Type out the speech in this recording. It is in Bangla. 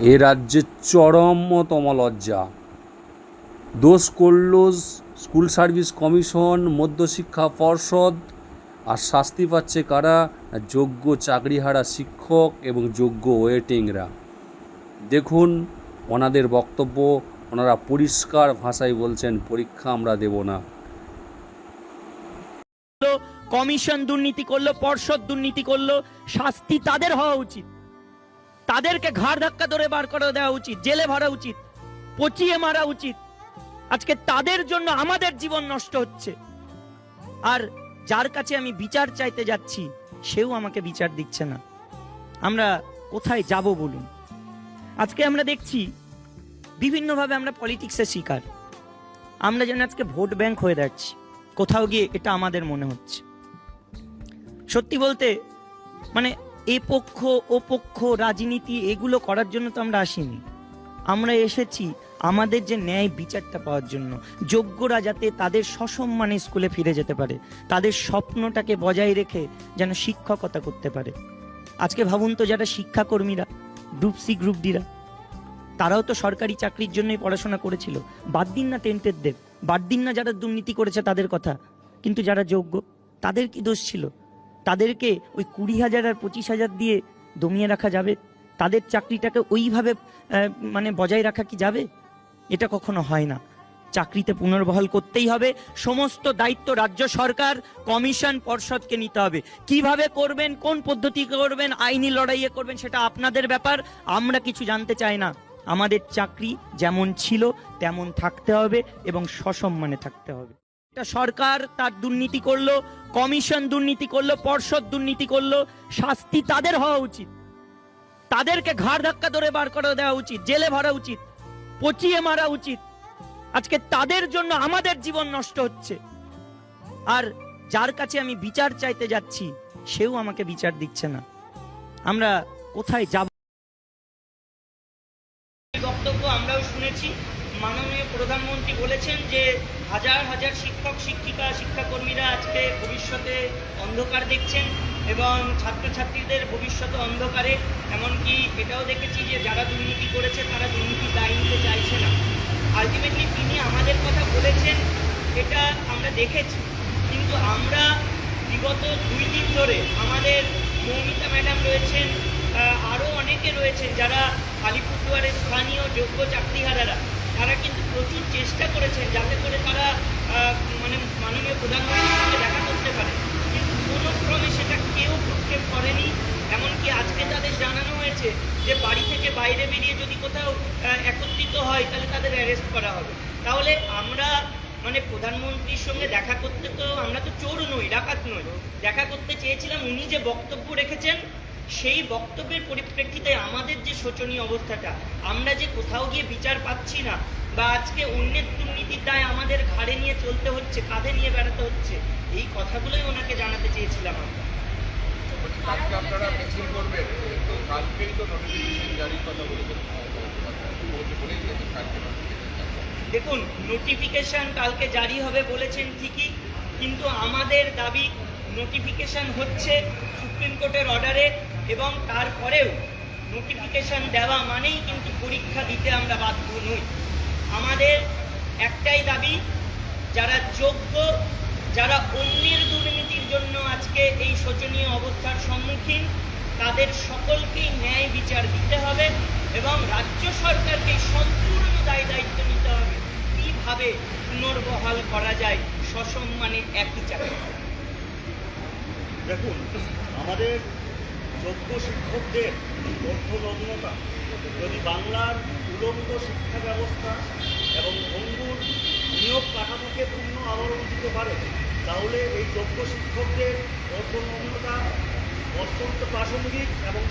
এ রাজ্যের চরমতম লজ্জা। দোষ করল স্কুল সার্ভিস কমিশন, মধ্যশিক্ষা পর্ষদ, আর শাস্তি পাচ্ছে কারা? যোগ্য চাকরিহারা শিক্ষক এবং যোগ্য ওয়েটিংরা। দেখুন, ওনাদের বক্তব্য, ওনারা পরিষ্কার ভাষায় বলছেন, পরীক্ষা আমরা দেব না। কমিশন দুর্নীতি করল, পর্ষদ দুর্নীতি করল, শাস্তি তাদের হওয়া উচিত। তাদেরকে ঘাড় ধাক্কা ধরে বার করে দেওয়া উচিত, জেলে ভরা উচিত, পচিয়ে মারা উচিত। আজকে তাদের জন্য আমাদের জীবন নষ্ট হচ্ছে। আর যার কাছে আমি বিচার চাইতে যাচ্ছি, সেও আমাকে বিচার দিচ্ছে না। আমরা কোথায় যাব বলুন? আজকে আমরা দেখছি বিভিন্নভাবে আমরা পলিটিক্সের শিকার। আমরা যেন আজকে ভোট ব্যাংক হয়ে যাচ্ছি কোথাও গিয়ে এটা আমাদের মনে হচ্ছে। সত্যি বলতে মানে এ পক্ষ, ও পক্ষ, রাজনীতি, এগুলো করার জন্য তো আমরা আসিনি। আমরা এসেছি আমাদের যে ন্যায় বিচারটা পাওয়ার জন্য। যোগ্যরা যাতে তাদের সসম্মানে স্কুলে ফিরে যেতে পারে। তাদের স্বপ্নটাকে বজায় রেখে যেন শিক্ষকতা করতে পারে। আজকে ভাবুন তো যারা শিক্ষাকর্মীরা গ্রুপ সি গ্রুপ ডিরা তারাও তো সরকারি চাকরির জন্যই পড়াশোনা করেছিল। বাদ দিন না টেন্টেডদের বাদ দিন না যারা দুর্নীতি করেছে তাদের কথা। কিন্তু যারা যোগ্য, তাদের কি দোষ ছিল? তাদেরকে ওই কুড়ি হাজার আর পঁচিশ হাজার দিয়ে দমিয়ে রাখা যাবে? তাদের চাকরিটাকে ওইভাবে মানে বজায় রাখা কি যাবে? এটা কখনো হয় না। চাকরিতে পুনর্বহাল করতেই হবে। সমস্ত দায়িত্ব রাজ্য সরকার, কমিশন পর্ষদকে নিতে হবে। কীভাবে করবেন, কোন পদ্ধতি করবেন, আইনি লড়াইয়ে করবেন, সেটা আপনাদের ব্যাপার। আমরা কিছু জানতে চাই না। আমাদের চাকরি যেমন ছিল, তেমন থাকতে হবে এবং সসম্মানে থাকতে হবে। সরকার তার দুর্নীতি করল, কমিশন দুর্নীতি করল, পর্ষদ দুর্নীতি করল, শাস্তি তাদের হওয়া উচিত। তাদেরকে ঘাড় ধাক্কা ধরে বার করে দেওয়া উচিত, জেলে ভরা উচিত, পচিয়ে মারা উচিত। আজকে তাদের জন্য আমাদের জীবন নষ্ট হচ্ছে। আর যার কাছে আমি বিচার চাইতে যাচ্ছি, সেও আমাকে বিচার দিচ্ছে না। আমরা কোথায় যাব বক্তব্য আমরাও শুনেছি মাননীয় প্রধানমন্ত্রী বলেছেন যে হাজার হাজার শিক্ষক, শিক্ষিকা, শিক্ষাকর্মীরা আজকে ভবিষ্যতে অন্ধকার দেখছেন এবং ছাত্রছাত্রীদের ভবিষ্যতে অন্ধকারে, এমনকি এটাও দেখেছি যে যারা দুর্নীতি করেছে, তারা দুর্নীতি দায় নিতে চাইছে না। আলটিমেটলি তিনি আমাদের কথা বলেছেন, এটা আমরা দেখেছি। কিন্তু আমরা বিগত দুই দিন ধরে আমাদের মৌমিতা ম্যাডাম রয়েছেন আরও অনেকে রয়েছেন যারা আলিপুরদুয়ারের স্থানীয় যোগ্য চাকরিহারারা। তারা কিন্তু চেষ্টা করেছেন যাতে করে তারা মানে মাননীয় প্রধানমন্ত্রীর সঙ্গে দেখা করতে পারে। কিন্তু কোনো ক্রমে সেটা কেউ ভ্রুক্ষেপ করেনি। এমনকি আজকে তাদের জানানো হয়েছে যে বাড়ি থেকে বাইরে বেরিয়ে যদি কোথাও একত্রিত হয়, তাহলে তাদের অ্যারেস্ট করা হবে। তাহলে আমরা মানে প্রধানমন্ত্রীর সঙ্গে দেখা করতে তো, আমরা তো চোর নই, ডাকাত নই। দেখা করতে চেয়েছিলাম, উনি যে বক্তব্য রেখেছেন, সেই বক্তব্যের পরিপ্রেক্ষিতে আমাদের যে শোচনীয় অবস্থাটা, আমরা যে কোথাও গিয়ে বিচার পাচ্ছি না বা আজকে অন্যের দুর্নীতির দায় আমাদের ঘাড়ে নিয়ে চলতে হচ্ছে কাঁধে নিয়ে বেড়াতে হচ্ছে এই কথাগুলোই ওনাকে জানাতে চেয়েছিলাম আমরা কালকে আপনারা মিছিল করবেন তো কালকেই তো নোটিফিকেশন জারির কথা বলেছেন বলতে বলেই দিয়েছেন কালকে notification জারি হবে। দেখুন নোটিফিকেশন কালকে জারি হবে বলেছেন ঠিকই কিন্তু আমাদের দাবি নোটিফিকেশন হচ্ছে সুপ্রিম কোর্টের অর্ডারে এবং তারপরেও নোটিফিকেশন দেওয়া মানেই কিন্তু পরীক্ষা দিতে আমরা বাধ্য নই আমাদের একটাই দাবি, যারা যোগ্য, যারা অন্যের দুর্নীতির জন্য আজকে এই শোচনীয় অবস্থার সম্মুখীন, তাদের সকলকেই ন্যায় বিচার দিতে হবে এবং রাজ্য সরকারকে সম্পূর্ণ দায় দায়িত্ব নিতে হবে। কীভাবে পুনর্বহাল করা যায় সসম্মানে একই চাকরি? দেখুন, আমাদের যোগ্য শিক্ষকদের অর্থনগ্নতা যদি বাংলার উলঙ্গ শিক্ষা ব্যবস্থা এবং ভঙ্গুর নিয়োগ কাঠামোকে পূর্ণ আবরণ দিতে পারে, তাহলে এই যোগ্য শিক্ষকদের অর্থনগ্নতা অত্যন্ত প্রাসঙ্গিক এবং